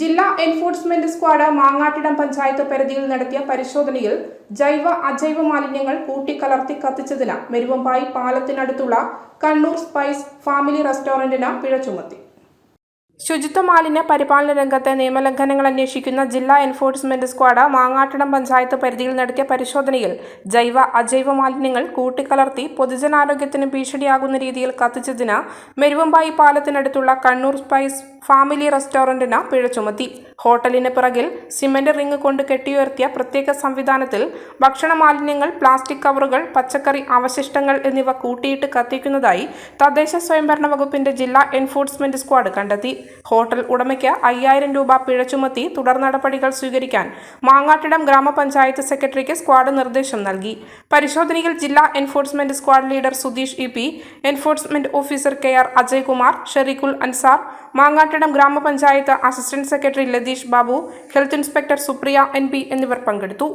ജില്ലാ enforcement squad Mangattidam panchayat പരിധിയിൽ നടത്തിയ പരിശോധനയിൽ ജൈവ അജൈവ മാലിന്യങ്ങൾ കൂട്ടിക്കലർത്തി കത്തിച്ചതിന് മെരുവമ്പായി പാലത്തിനടുത്തുള്ള കണ്ണൂർ സ്പൈസ് ഫാമിലി റെസ്റ്റോറന്റിന് പിഴ ചുമത്തി. ശുചിത്വ മാലിന്യ പരിപാലന രംഗത്തെ നിയമലംഘനങ്ങൾ അന്വേഷിക്കുന്ന ജില്ലാ എൻഫോഴ്സ്മെന്റ് സ്ക്വാഡ് മാങ്ങാട്ടണം പഞ്ചായത്ത് പരിധിയിൽ നടത്തിയ പരിശോധനയിൽ ജൈവ അജൈവ മാലിന്യങ്ങൾ കൂട്ടിക്കലർത്തി പൊതുജനാരോഗ്യത്തിന് ഭീഷണിയാകുന്ന രീതിയിൽ കത്തിച്ചതിന് മെരുവമ്പായി പാലത്തിനടുത്തുള്ള കണ്ണൂർ സ്പൈസ് ഫാമിലി റെസ്റ്റോറന്റിന് പിഴ ചുമത്തി. ഹോട്ടലിന് പിറകിൽ സിമന്റ് റിംഗ് കൊണ്ട് കെട്ടിയുയർത്തിയ പ്രത്യേക സംവിധാനത്തിൽ ഭക്ഷണ മാലിന്യങ്ങൾ പ്ലാസ്റ്റിക് കവറുകൾ പച്ചക്കറി അവശിഷ്ടങ്ങൾ എന്നിവ കൂട്ടിയിട്ട് കത്തിക്കുന്നതായി തദ്ദേശ സ്വയംഭരണ വകുപ്പിന്റെ ജില്ലാ എൻഫോഴ്സ്മെന്റ് സ്ക്വാഡ് കണ്ടെത്തി. ഹോട്ടൽ ഉടമയ്ക്ക് അയ്യായിരം രൂപ പിഴ ചുമത്തി തുടർ നടപടികൾ സ്വീകരിക്കാൻ മാങ്ങാട്ടിടം ഗ്രാമപഞ്ചായത്ത് സെക്രട്ടറിക്ക് സ്ക്വാഡ് നിർദ്ദേശം നൽകി. പരിശോധനയിൽ ജില്ലാ enforcement squad leader Sudheesh E P enforcement officer K R Ajaykumar Shereekhul Ansar Mangattidam ഗ്രാമപഞ്ചായത്ത് assistant secretary Latheesh Babu health inspector Supriya N P എന്നിവർ പങ്കെടുത്തു.